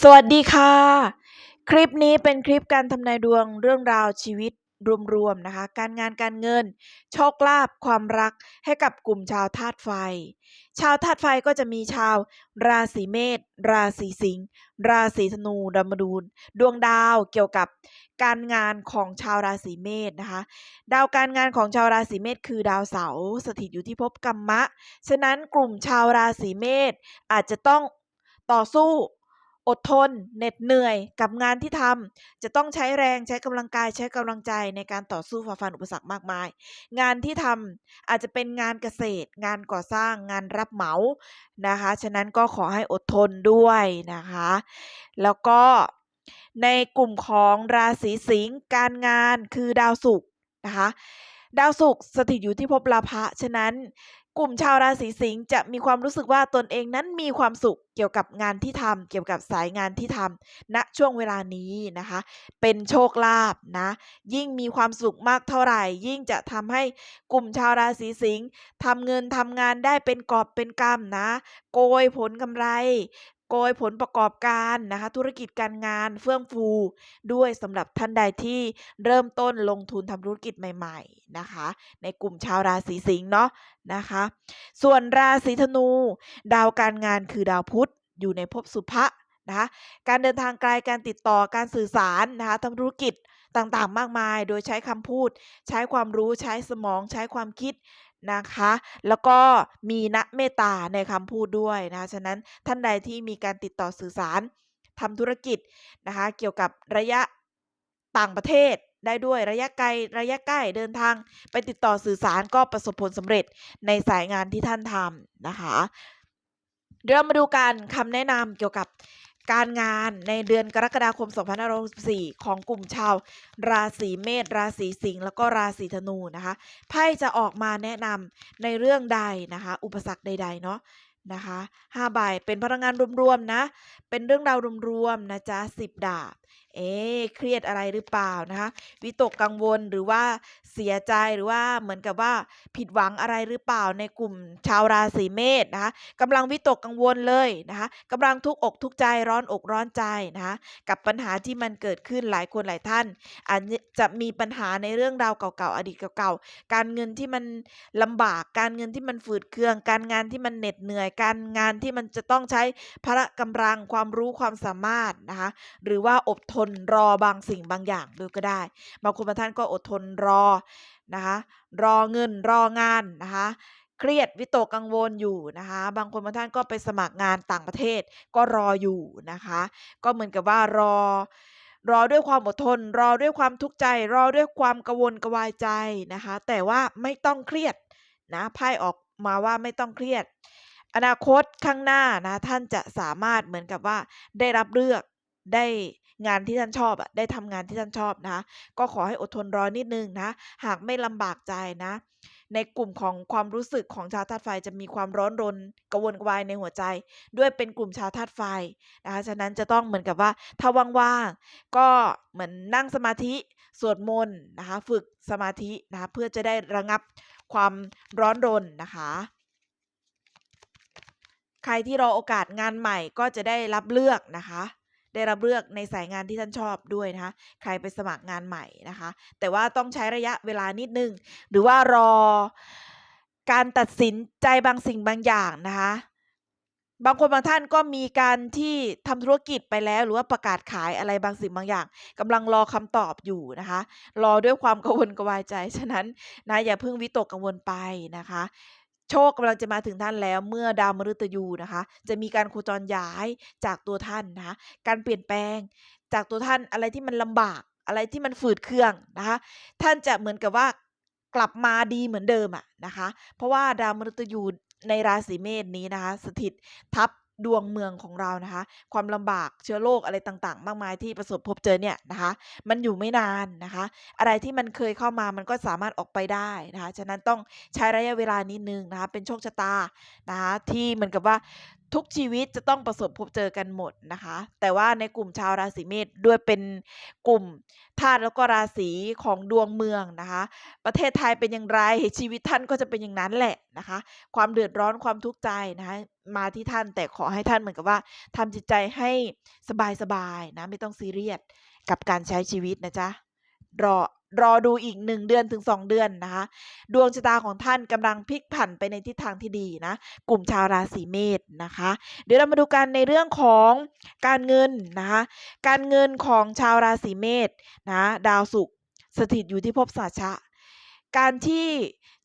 สวัสดีค่ะ คลิปนี้เป็นคลิปการทำนายดวงเรื่องราวชีวิตรวมๆนะคะ การงานการเงิน โชคลาภความรักให้กับกลุ่มชาวธาตุไฟ ชาวธาตุไฟก็จะมีชาว ราศีเมษราศีสิงห์ราศีธนูดมดูลดวงดาวเกี่ยวกับการงานของชาวราศีเมษนะคะ ดาวการงานของชาวราศีเมษคือดาวเสาร์สถิตอยู่ที่ภพกรรมะ ฉะนั้นกลุ่มชาวราศีเมษอาจจะต้องต่อสู้ อดทนเหน็ดเหนื่อยกับงานที่ทำจะต้องใช้แรงใช้กำลังกายใช้กำลังใจในการต่อสู้ฝ่าฟันอุปสรรคมากมาย งานที่ทำอาจจะเป็นงานเกษตร งานก่อสร้างงานรับเหมานะคะ ฉะนั้นก็ขอให้อดทนด้วยนะคะ แล้วก็ในกลุ่มของราศีสิงห์การงานคือดาวศุกร์นะคะ ดาวศุกร์สถิตอยู่ที่ภพลาภะฉะนั้น กลุ่มชาวราศีสิงห์จะมีความรู้สึกว่าตนเองนั้นมีความสุขเกี่ยวกับงานที่ทำเกี่ยวกับสายงานที่ทำณช่วงเวลานี้นะคะ เป็นโชคลาภนะ ยิ่งมีความสุขมากเท่าไหร่ ยิ่งจะทำให้กลุ่มชาวราศีสิงห์ทำเงินทำงานได้เป็นกอบเป็นกำนะ โกยผลกำไร โกยผลประกอบการนะคะ ธุรกิจการงานเฟื่องฟูด้วยสำหรับท่านใดที่เริ่มต้นลงทุนทำธุรกิจใหม่ๆนะคะ ในกลุ่มชาวราศีสิงห์เนาะนะคะ ส่วนราศีธนู ดาวการงานคือดาวพุธอยู่ในภพสุภะนะคะการเดินทางไกลการติดต่อการสื่อสารนะคะทำธุรกิจ ต่างๆ มากมาย โดยใช้คำพูด ใช้ความรู้ ใช้สมอง ใช้ความคิดนะคะ แล้วก็มีณเมตตาในคำพูดด้วยนะะฉะนั้นท่านใดที่มีการติดต่อสื่อสารทำธุรกิจนะคะ เกี่ยวกับระยะต่างประเทศได้ด้วยระยะไกลระยะใกล้เดินทาง ไปติดต่อสื่อสารก็ประสบผลสำเร็จในสายงานที่ท่านทำนะคะ เดี๋ยวมาดูการคำแนะนำเกี่ยวกับ การงานในเดือนกรกฎาคม 2564 ของกลุ่มชาว ราศีเมษราศีสิงห์แล้วก็ราศีธนูนะคะไพ่จะออกมาแนะนำในเรื่องใดนะคะ อุปสรรคใด ๆ เนาะนะคะห้าใบเป็นพลังงานรวมๆนะ เป็นเรื่องราวรวมๆนะจ๊ะสิบดาบ เอ๊เครียดอะไรหรือเปล่านะคะวิตกกังวลหรือว่าเสียใจหรือว่าเหมือนกับว่าผิดหวังอะไรหรือเปล่าในกลุ่มชาวราศีเมษนะคะกำลังวิตกกังวลเลยนะคะกำลังทุกอกทุกใจร้อนอกร้อนใจนะคะกับปัญหาที่มันเกิดขึ้นหลายคนหลายท่านอาจจะมีปัญหาในเรื่องราวเก่าๆอดีตเก่าๆการเงินที่มันลำบาก การเงินที่มันฝืดเคือง การงานที่มันเหน็ดเหนื่อย การงานที่มันจะต้องใช้พละกำลังความรู้ความสามารถนะคะหรือว่าอดทนรอบางสิ่งบางอย่างด้วยก็ได้บางคนบางท่านก็อดทนรอนะคะรอเงินรองานนะคะเครียดวิตกกังวลอยู่นะคะ บางคนบางท่านก็ไปสมัครงานต่างประเทศก็รออยู่นะคะ ก็เหมือนกับว่ารอ รอด้วยความอดทน รอด้วยความทุกข์ใจ รอด้วยความกังวลกวายใจนะคะ แต่ว่าไม่ต้องเครียดนะไพ่ออกมาว่าไม่ต้องเครียด อนาคตข้างหน้านะท่านจะสามารถเหมือนกับว่าได้รับเลือกได้ งานที่ท่านชอบอะได้ทำงานที่ท่านชอบนะคะก็ขอให้อดทนรอนิดนึงนะหากไม่ลำบากใจนะ ในกลุ่มของความรู้สึกของชาวธาตุไฟจะมีความร้อนรนกระวนกระวายในหัวใจ ด้วยเป็นกลุ่มชาวธาตุไฟนะคะฉะนั้นจะต้องเหมือนกับว่าถ้าว่างๆก็เหมือนนั่งสมาธิสวดมนต์นะคะฝึกสมาธินะคะเพื่อจะได้ระงับความร้อนรนนะคะใครที่รอโอกาสงานใหม่ก็จะได้รับเลือกนะคะ ได้รับเลือกในสายงานที่ท่านชอบด้วยนะคะ ใครไปสมัครงานใหม่นะคะ แต่ว่าต้องใช้ระยะเวลานิดนึง หรือว่ารอการตัดสินใจบางสิ่งบางอย่างนะคะ บางคนบางท่านก็มีการที่ทำธุรกิจไปแล้ว หรือว่าประกาศขายอะไรบางสิ่งบางอย่างกำลังรอคำตอบอยู่นะคะ รอด้วยความกังวลกวายใจ ฉะนั้นนะอย่าเพิ่งวิตกกังวลไปนะคะ โชคกำลังจะมาถึงท่านแล้วเมื่อดาวมฤตยูนะคะ จะมีการโคจรย้ายจากตัวท่านนะคะการเปลี่ยนแปลง จากตัวท่านอะไรที่มันลำบากอะไรที่มันฝืดเคืองนะคะท่านจะเหมือนกับว่ากลับมาดีเหมือนเดิมอะนะคะ เพราะว่าดาวมฤตยูในราศีเมษนี้นะคะ สถิตทับ ดวงเมืองของเรานะคะ ความลำบากเชื้อโรคอะไรต่างๆ มากมายที่ประสบพบเจอเนี่ยนะคะ มันอยู่ไม่นานนะคะ อะไรที่มันเคยเข้ามามันก็สามารถออกไปได้นะคะ ฉะนั้นต้องใช้ระยะเวลานิดนึงนะคะ เป็นโชคชะตานะคะที่เหมือนกับว่าทุกชีวิตจะต้องประสบพบเจอกันหมดนะคะ แต่ว่าในกลุ่มชาวราศีเมษด้วยเป็นกลุ่มธาตุแล้วก็ราศีของดวงเมืองนะคะ ประเทศไทยเป็นอย่างไรชีวิตท่านก็จะเป็นอย่างนั้นแหละนะคะ ความเดือดร้อนความทุกข์ใจนะคะมาที่ท่านแต่ขอให้ท่านเหมือนกับว่าทำจิตใจให้สบายๆนะไม่ต้องซีเรียสกับการใช้ชีวิตนะจ๊ะรอ รอดูอีก 1 เดือนถึง 2 เดือนนะคะ ดวงชะตาของท่านกำลังพลิกผันไปในทิศทางที่ดีนะ กลุ่มชาวราศีเมษนะคะ เดี๋ยวเรามาดูกันในเรื่องของการเงินนะคะ การเงินของชาวราศีเมษนะดาวศุกร์สถิตอยู่ที่ภพสัชะ การที่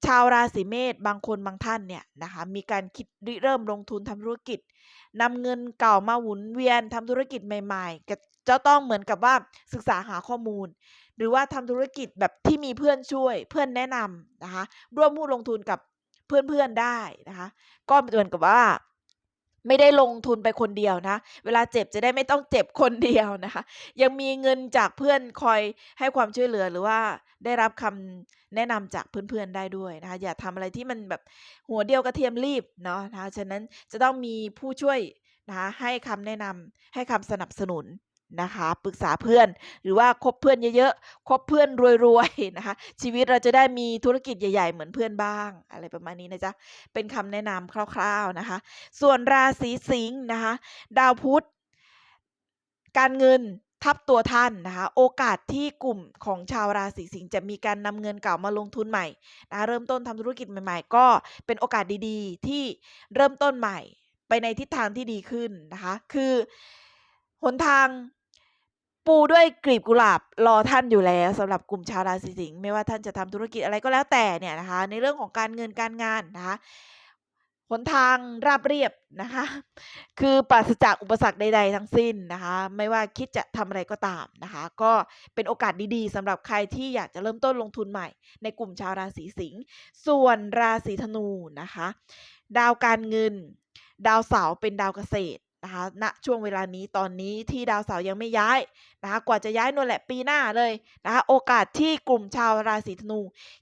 ชาวราศีเมษบางคนบางท่านเนี่ยนะคะมีการคิดริเริ่มลงทุนทำธุรกิจนำเงินเก่ามาหมุนเวียนทำธุรกิจใหม่ๆก จะต้องเหมือนกับว่าศึกษาหาข้อมูล หรือว่าทำธุรกิจแบบที่มีเพื่อนช่วย เพื่อนแนะนำนะคะ ร่วมหุ้นลงทุนกับเพื่อนๆได้นะคะ ก็เหมือนกับว่า ไม่ได้ลงทุนไปคนเดียวนะ เวลาเจ็บจะได้ไม่ต้องเจ็บคนเดียวนะคะ ยังมีเงินจากเพื่อนคอยให้ความช่วยเหลือหรือว่าได้รับคำแนะนำจากเพื่อนๆได้ด้วยนะคะ อย่าทำอะไรที่มันแบบหัวเดียวกระเทียมรีบเนาะนะคะฉะนั้นจะต้องมีผู้ช่วยนะคะให้คำแนะนำให้คำสนับสนุน นะคะปรึกษาเพื่อนหรือว่าคบเพื่อนเยอะๆคบเพื่อนรวยๆนะคะ ชีวิตเราจะได้มีธุรกิจใหญ่ ๆ เหมือนเพื่อนบ้าง อะไรประมาณนี้นะจ๊ะเป็นคำแนะนำคร่าวๆนะคะ ส่วนราศีสิงห์นะคะ ดาวพุธการเงินทับตัวท่านนะคะ โอกาสที่กลุ่มของชาวราศีสิงห์จะมีการนำเงินเก่ามาลงทุนใหม่นะะเริ่มต้นทำธุรกิจใหม่ ๆ ก็เป็นโอกาสดีๆ ที่เริ่มต้นใหม่ ไปในทิศทางที่ดีขึ้นนะคะ คือหนทาง ปูด้วยกลีบกุหลาบรอท่านอยู่แล้วสำหรับกลุ่มชาวราศีสิงห์ไม่ว่าท่านจะทำธุรกิจอะไรก็แล้วแต่เนี่ยนะคะ ในเรื่องของการเงินการงานนะคะหนทางราบเรียบนะคะ คือปราศจากอุปสรรคใด ๆ ทั้งสิ้นนะคะ ไม่ว่าคิดจะทำอะไรก็ตามนะคะ ก็เป็นโอกาสดีๆสำหรับใครที่อยากจะเริ่มต้นลงทุนใหม่ ในกลุ่มชาวราศีสิงห์ส่วนราศีธนูนะคะ ดาวการเงิน ดาวเสาร์เป็นดาวเกษตร นะคะณช่วงเวลานี้ตอนนี้ที่ดาวเสาร์ยังไม่ย้ายนะคะกว่าจะย้ายนู่นแหละปีหน้าเลยนะคะโอกาสที่กลุ่มชาวราศีธนู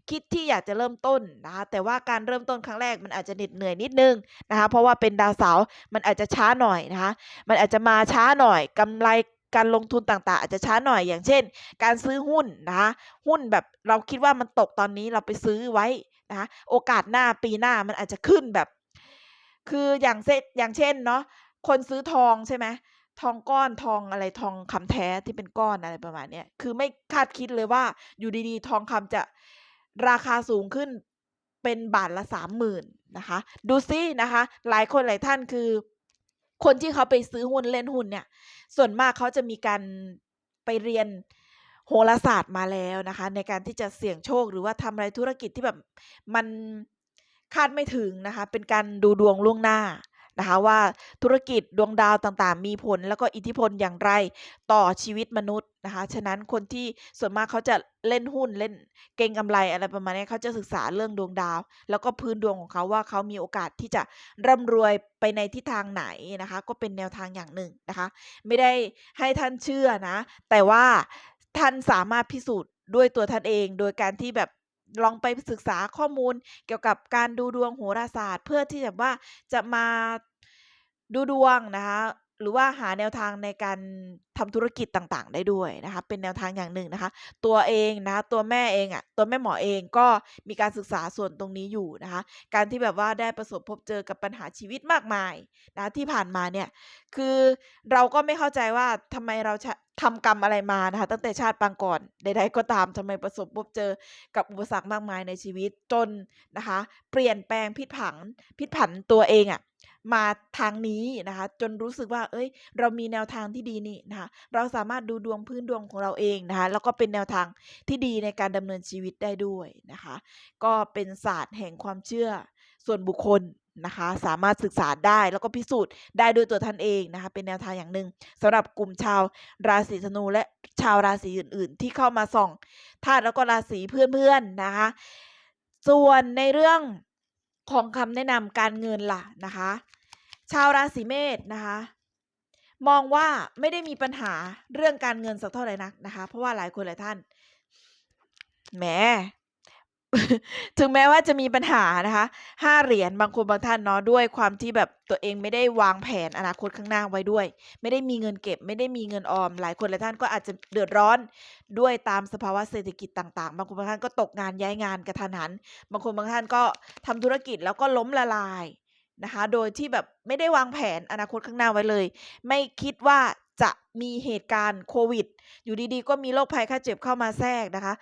คิดที่อยากจะเริ่มต้นนะคะแต่ว่าการเริ่มต้นครั้งแรกมันอาจจะเหน็ดเหนื่อยนิดนึงนะคะเพราะว่าเป็นดาวเสาร์มันอาจจะช้าหน่อยนะคะมันอาจจะมาช้าหน่อยกำไรการลงทุนต่างๆ อาจจะช้าหน่อยอย่างเช่น การซื้อหุ้นนะคะหุ้นแบบเราคิดว่ามันตกตอนนี้เราไปซื้อไว้นะคะโอกาสหน้าปีหน้ามันอาจจะขึ้นแบบ คืออย่างเช่นอย่างเช่นเนาะ คนซื้อทองใช่ไหมทองก้อนทองอะไรทองคำแท้ที่เป็นก้อนอะไรประมาณเนี้ยคือไม่คาดคิดเลยว่า อยู่ดีๆ ทองคำจะราคาสูงขึ้นเป็นบาทละสามหมื่นนะคะ ดูซินะคะ หลายคนหลายท่านคือ คนที่เขาไปซื้อหุ้นเล่นหุ้นเนี่ย ส่วนมากเขาจะมีการไปเรียนโหราศาสตร์มาแล้วนะคะ ในการที่จะเสี่ยงโชคหรือว่าทำอะไรธุรกิจที่แบบมันคาดไม่ถึงนะคะ เป็นการดูดวงล่วงหน้า นะคะว่าธุรกิจดวงดาวต่างๆ มีผลแล้วก็อิทธิพลอย่างไรต่อชีวิตมนุษย์นะคะฉะนั้นคนที่ส่วนมากเขาจะเล่นหุ้นเล่นเก็งกำไรอะไรประมาณนี้เขาจะศึกษาเรื่องดวงดาว แล้วก็พื้นดวงของเขาว่าเขามีโอกาสที่จะร่ำรวยไปในทิศทางไหนนะคะ ก็เป็นแนวทางอย่างหนึ่งนะคะ ไม่ได้ให้ท่านเชื่อนะ แต่ว่าท่านสามารถพิสูจน์ด้วยตัวท่านเอง โดยการที่แบบลองไปศึกษาข้อมูลเกี่ยวกับการดูดวงโหราศาสตร์ เพื่อที่แบบว่าจะมา ดูดวงนะคะ หรือว่าหาแนวทางในการทำธุรกิจต่างๆ ได้ด้วยนะคะ เป็นแนวทางอย่างหนึ่งนะคะ ตัวเองนะคะตัวแม่เองอะตัวแม่หมอเองก็มีการศึกษาส่วนตรงนี้อยู่นะคะ การที่แบบว่าได้ประสบพบเจอกับปัญหาชีวิตมากมายนะที่ผ่านมาเนี่ย คือเราก็ไม่เข้าใจว่าทำไมเราชะทำกรรมอะไรมานะคะ ตั้งแต่ชาติปางก่อนใดๆก็ตามทำไมประสบพบเจอกับอุปสรรคมากมายในชีวิตจนนะคะ เปลี่ยนแปลงพลิกผันพลิกผันตัวเองอะ มาทางนี้นะคะ จนรู้สึกว่า เอ้ย เรามีแนวทางที่ดีนี่นะคะ เราสามารถดูดวงพื้นดวงของเราเองนะคะ แล้วก็เป็นแนวทางที่ดีในการดำเนินชีวิตได้ด้วยนะคะ ก็เป็นศาสตร์แห่งความเชื่อส่วนบุคคลนะคะ สามารถศึกษาได้แล้วก็พิสูจน์ได้ด้วยตัวท่านเองนะคะ เป็นแนวทางอย่างหนึ่งสำหรับกลุ่มชาวราศีธนูและชาวราศีอื่น ๆ ที่เข้ามาส่องธาตุแล้วก็ราศีเพื่อนๆนะคะ ส่วนในเรื่อง ของคำแนะนำการเงินล่ะนะคะ ชาวราศีเมษนะคะ มองว่าไม่ได้มีปัญหาเรื่องการเงินสักเท่าไหร่นักนะคะ เพราะว่าหลายคนหลายท่านแหม ถึงแม้ว่าจะมีปัญหานะคะ5เหรียญบางคนบางท่านเนาะด้วยความที่แบบตัวเองไม่ได้วางแผนอนาคตข้างหน้าไว้ด้วย ไม่ได้มีเงินเก็บ ไม่ได้มีเงินออม หลายคนหลายท่านก็อาจจะเดือดร้อนด้วยตามสภาวะเศรษฐกิจต่างๆ บางคนบางท่านก็ตกงานย้ายงานกระทันหัน บางคนบางท่านก็ทำธุรกิจแล้วก็ล้มละลายนะคะ โดยที่แบบไม่ได้วางแผนอนาคตข้างหน้าไว้เลย ไม่คิดว่าจะมีเหตุการณ์โควิด อยู่ดีๆ ก็มีโรคภัยไข้เจ็บเข้ามาแทรกนะคะ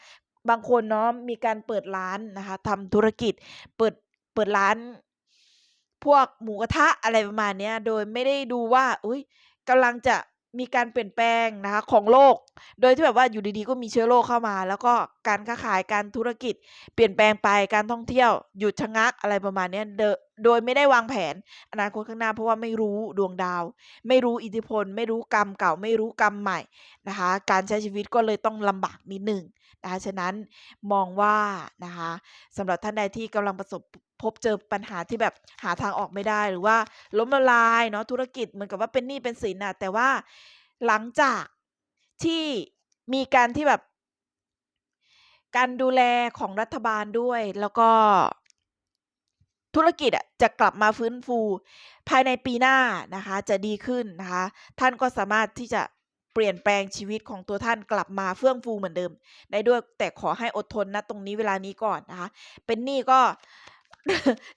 บางคนเนาะมีการเปิดร้านนะคะทำธุรกิจเปิดเปิดร้าน พวกหมูกระทะอะไรประมาณเนี้ยโดยไม่ได้ดูว่า อุ๊ยกำลังจะมีการเปลี่ยนแปลงนะคะของโลก โดยที่แบบว่าอยู่ดีๆก็มีเชื้อโรคเข้ามา แล้วก็การค้าขายการธุรกิจ เปลี่ยนแปลงไปการท่องเที่ยว หยุดชะงักอะไรประมาณนี้โดยไม่ได้วางแผนอนาคตข้างหน้า เพราะว่าไม่รู้ดวงดาว ไม่รู้อิทธิพล ไม่รู้กรรมเก่า ไม่รู้กรรมใหม่นะคะ การใช้ชีวิตก็เลยต้องลำบากนิดหนึ่ง นะคะฉะนั้นมองว่านะคะสำหรับท่านใดที่กำลังประสบพบเจอปัญหาที่แบบหาทางออกไม่ได้หรือว่าล้มละลายเนาะธุรกิจเหมือนกับว่าเป็นหนี้เป็นสินน่ะแต่ว่าหลังจากที่มีการที่แบบการดูแลของรัฐบาลด้วยแล้วก็ธุรกิจอะจะกลับมาฟื้นฟู ภายในปีหน้านะคะ จะดีขึ้นนะคะ ท่านก็สามารถที่จะ ปลี่ยนแปลงชีวิตของตัวท่านกลับมาเฟื่องฟูเหมือนเดิม ได้ด้วยแต่ขอให้อดทนนะตรงนี้เวลานี้ก่อนนะคะ เป็นหนี้ก็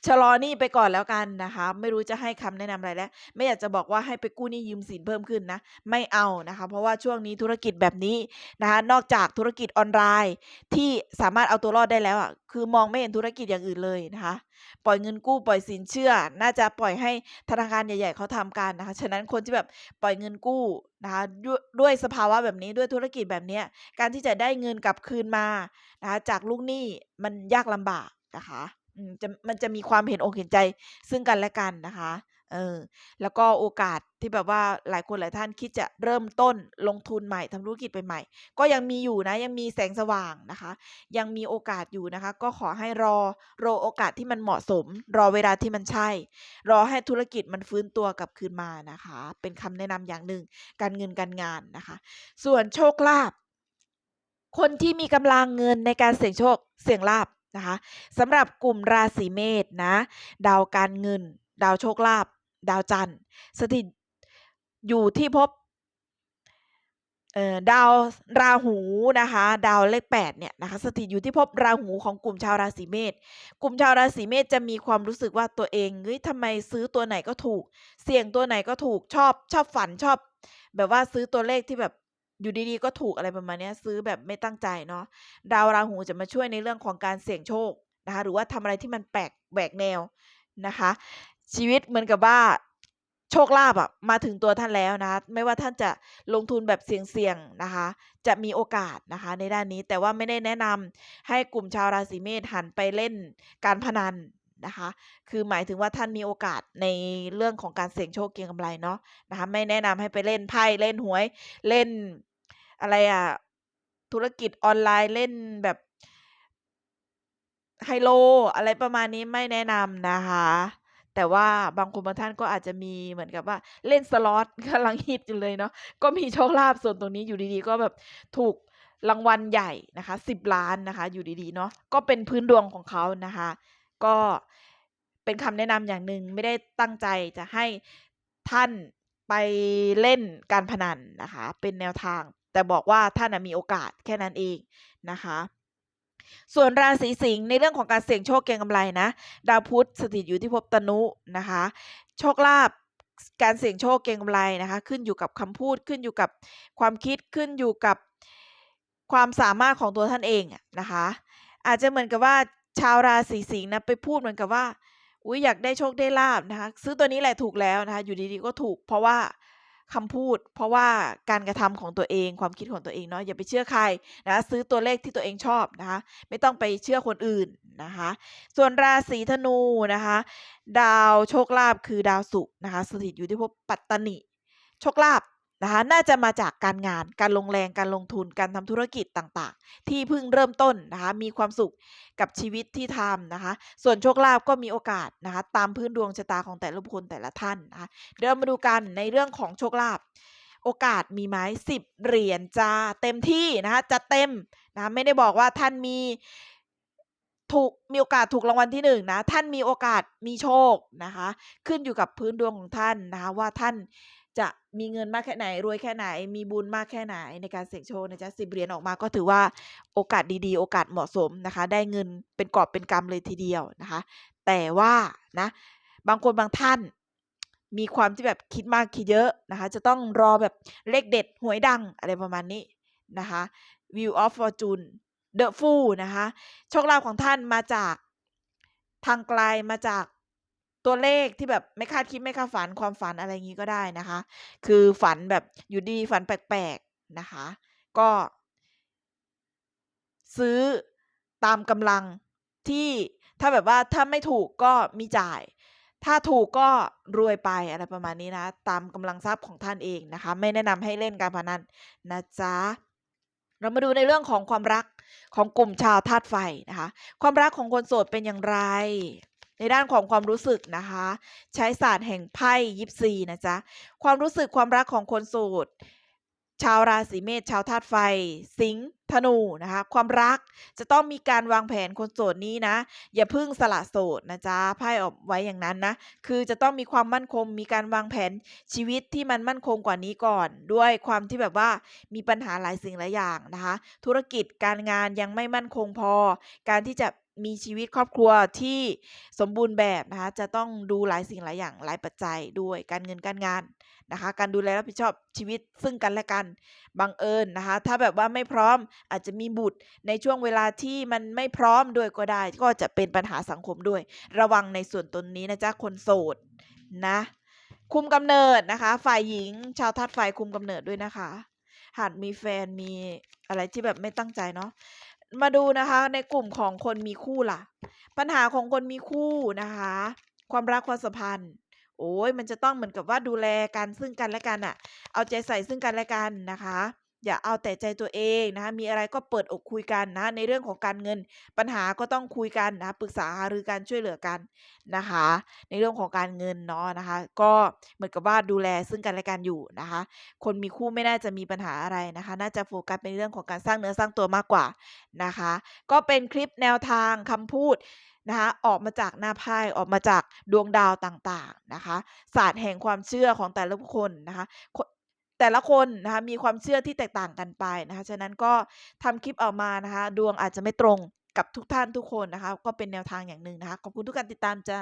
ชะลอหนี้ไปก่อนแล้วกันนะคะ ไม่รู้จะให้คำแนะนำอะไรแล้ว ไม่อยากจะบอกว่าให้ไปกู้หนี้ยืมสินเพิ่มขึ้นนะ ไม่เอานะคะ เพราะว่าช่วงนี้ธุรกิจแบบนี้นะคะ นอกจากธุรกิจออนไลน์ ที่สามารถเอาตัวรอดได้แล้วอะคือมองไม่เห็นธุรกิจอย่างอื่นเลยนะคะ ปล่อยเงินกู้ปล่อยสินเชื่อ น่าจะปล่อยให้ธนาคารใหญ่ ๆเขาทำกันนะคะ ฉะนั้นคนที่แบบปล่อยเงินกู้นะคะด้วยด้วยสภาวะแบบนี้ด้วยธุรกิจแบบเนี้ยการที่จะได้เงินกลับคืนมานะคะจากลูกหนี้มันยากลำบากนะคะ อืมจะมันจะมีความเห็นอกเห็นใจซึ่งกันและกันนะคะ เออ แล้วก็โอกาสที่แบบว่าหลายคนหลายท่านคิดจะเริ่มต้นลงทุนใหม่ทำธุรกิจใหม่ๆก็ยังมีอยู่นะ ยังมีแสงสว่างนะคะ ยังมีโอกาสอยู่นะคะ ก็ขอให้รอรอโอกาสที่มันเหมาะสม รอเวลาที่มันใช่ รอให้ธุรกิจมันฟื้นตัวกลับคืนมานะคะ เป็นคำแนะนำอย่างหนึ่งการเงินการงานนะคะ ส่วนโชคลาภคนที่มีกำลังเงินในการเสี่ยงโชคเสี่ยงลาภ นะคะสำหรับกลุ่มราศีเมษนะดาวการเงิน ดาวโชคลาภดาวจันทร์ สถิตอยู่ที่พเอ่อดาวราหูนะคะ ดาวเลข8เนี่ยนะคะสถิตอยู่ที่ภพราหูของกลุ่มชาวราศีเมษกลุ่มชาวราศีเมษจะมีความรู้สึกว่าตัวเองเฮ้ยทำไมซื้อตัวไหนก็ถูก เสี่ยงตัวไหนก็ถูกชอบชอบฝันชอบ แบบว่าซื้อตัวเลขที่แบบ อยู่ดีๆ ก็ถูกอะไรประมาณนี้ซื้อแบบไม่ตั้งใจเนาะดาวราหูจะมาช่วยในเรื่องของการเสี่ยงโชคนะคะหรือว่าทำอะไรที่มันแปลกแหวกแนวนะคะ ชีวิตเหมือนกับว่าโชคลาภอะมาถึงตัวท่านแล้วนะคะไม่ว่าท่านจะลงทุนแบบเสี่ยงๆนะคะ จะมีโอกาสนะคะในด้านนี้แต่ว่าไม่ได้แนะนำให้กลุ่มชาวราศีเมษหันไปเล่นการพนันนะคะคือหมายถึงว่าท่านมีโอกาสในเรื่องของการเสี่ยงโชคเก็งกำไรเนาะนะคะไม่แนะนำให้ไปเล่นไพ่เล่นหวยเล่น อะไรอะ ธุรกิจออนไลน์เล่นแบบไฮโล อะไรประมาณนี้ไม่แนะนำนะคะ แต่ว่าบางคนบางท่านก็อาจจะมีเหมือนกับว่าเล่นสล็อตกำลังฮิตอยู่เลยเนาะก็มีโชคลาภส่วนตรงนี้อยู่ดีๆ ก็แบบถูกรางวัลใหญ่นะคะ10ล้านนะคะ อยู่ดีๆเนาะก็เป็นพื้นดวงของเขานะคะ ก็เป็นคำแนะนำอย่างหนึ่งไม่ได้ตั้งใจจะให้ท่านไปเล่นการพนันนะคะ เป็นแนวทาง แต่บอกว่าท่านมีโอกาสแค่นั้นเองนะคะ ส่วนราศีสิงห์ในเรื่องของการเสี่ยงโชคเก็งกำไรนะ ดาวพุธสถิตอยู่ที่ภพตนุนะคะ โชคลาภการเสี่ยงโชคเก็งกำไรนะคะ ขึ้นอยู่กับคำพูดขึ้นอยู่กับความคิดขึ้นอยู่กับความสามารถของตัวท่านเองนะคะ อาจจะเหมือนกับว่าชาวราศีสิงห์นะไปพูดเหมือนกับว่าอุ๊ยอยากได้โชคได้ลาภนะคะ ซื้อตัวนี้แหละถูกแล้วนะคะ อยู่ดีๆก็ถูก เพราะว่า คำพูด เพราะว่าการกระทำของตัวเองความคิดของตัวเองเนาะอย่าไปเชื่อใครนะคะซื้อตัวเลขที่ตัวเองชอบนะคะไม่ต้องไปเชื่อคนอื่นนะคะ ส่วนราศีธนูนะคะ ดาวโชคลาภคือดาวศุกร์นะคะ สถิตอยู่ที่ภพปัตตนิโชคลาภ นะคะน่าจะมาจากการงานการลงแรงการลงทุนการทำธุรกิจต่างๆ ที่เพิ่งเริ่มต้นนะคะมีความสุขกับชีวิตที่ทำนะคะ ส่วนโชคลาภก็มีโอกาสนะคะตามพื้นดวงชะตาของแต่ละบุคคลแต่ละท่านนะคะเดี๋ยวมาดูกันในเรื่องของโชคลาภโอกาสมีไหม10เหรียญจ้ะเต็มที่นะคะจัดเต็มนะะไม่ได้บอกว่าท่านมีถูกมีโอกาสถูกรางวัลที่1นะท่านมีโอกาสมีโชคนะคะ ขึ้นอยู่กับพื้นดวงของท่านนะคะว่าท่าน จะมีเงินมากแค่ไหน รวยแค่ไหน มีบุญมากแค่ไหนในการเสี่ยงโชคนะจ๊ะ10เหรียญออกมาก็ถือว่าโอกาสดีๆ โอกาสเหมาะสมนะคะ ได้เงินเป็นกอบเป็นกำเลยทีเดียวนะคะ แต่ว่านะ บางคนบางท่าน มีความที่แบบคิดมากคิดเยอะนะคะ จะต้องรอแบบเลขเด็ดหวยดังอะไรประมาณนี้นะคะ Wheel of Fortune The Fool นะคะ โชคลาภของท่านมาจากทางไกลมาจาก ตัวเลขที่แบบไม่คาดคิดไม่คาดฝันความฝันอะไรอย่างนี้ก็ได้นะคะ คือฝันแบบอยู่ดีฝันแปลกๆนะคะ ก็ ซื้อตามกำลังที่ถ้าแบบว่าถ้าไม่ถูกก็มีจ่าย ถ้าถูกก็รวยไปอะไรประมาณนี้นะ ตามกำลังทรัพย์ของท่านเองนะคะ ไม่แนะนำให้เล่นการพนันนะจ๊ะเรามาดูในเรื่องของความรักของกลุ่มชาวธาตุไฟนะคะ ความรักของคนโสดเป็นอย่างไร ในด้านของความรู้สึกนะคะ ใช้ศาสตร์แห่งไพ่ยิปซีนะจ๊ะความรู้สึกความรักของคนโสดชาวราศีเมษชาวธาตุไฟ สิงห์ธนูนะคะความรักจะต้องมีการวางแผนคนโสดนี้นะ อย่าพิ่งสละโสดนะจ๊ะไพ่ออกไว้อย่างนั้นนะคือจะต้องมีความมั่นคงมีการวางแผนชีวิตที่มันมั่นคงกว่านี้ก่อน ด้วยความที่แบบว่ามีปัญหาหลายสิ่งหลายอย่างนะคะ ธุรกิจการงานยังไม่มั่นคงพอ การที่จะ มีชีวิตครอบครัวที่สมบูรณ์แบบนะคะจะต้องดูหลายสิ่งหลายอย่างหลายปัจจัยด้วยการเงินการงานนะคะ การดูแลรับผิดชอบชีวิตซึ่งกันและกันบังเอิญนะคะ ถ้าแบบว่าไม่พร้อมอาจจะมีบุตรในช่วงเวลาที่มันไม่พร้อมด้วยก็ได้ ก็จะเป็นปัญหาสังคมด้วย ระวังในส่วนตนนี้นะจ๊ะคนโสดนะคุมกำเนิดนะคะ ฝ่ายหญิง ชาวธาตุไฟคุมกำเนิดด้วยนะคะ หากมีแฟนมีอะไรที่แบบไม่ตั้งใจเนาะ มาดูนะคะในกลุ่มของคนมีคู่ล่ะ ปัญหาของคนมีคู่นะคะ ความรักความสัมพันธ์ โอ้ยมันจะต้องเหมือนกับว่าดูแลกันซึ่งกันและกันอะเอาใจใส่ซึ่งกันและกันนะคะ อย่าเอาแต่ใจตัวเองนะคะมีอะไรก็เปิดอกคุยกันนะในเรื่องของการเงิน ปัญหาก็ต้องคุยกันนะปรึกษาหารือกันช่วยเหลือกันนะคะ ในเรื่องของการเงินเนาะนะคะ ก็เหมือนกับว่าดูแลซึ่งกันและกันอยู่นะคะ คนมีคู่ไม่น่าจะมีปัญหาอะไรนะคะ น่าจะโฟกัสในเรื่องของการสร้างเนื้อสร้างตัวมากกว่านะคะ ก็เป็นคลิปแนวทางคำพูดนะคะออกมาจากหน้าไพ่ออกมาจากดวงดาวต่างๆนะคะ ศาสตร์แห่งความเชื่อของแต่ละคคลนะคะ แต่ละคนนะคะมีความเชื่อที่แตกต่างกันไปนะคะฉะนั้นก็ทำคลิปออกมานะคะดวงอาจจะไม่ตรงกับทุกท่านทุกคนนะคะ ก็เป็นแนวทางอย่างหนึ่งนะคะ ขอบคุณทุกการติดตามจ้า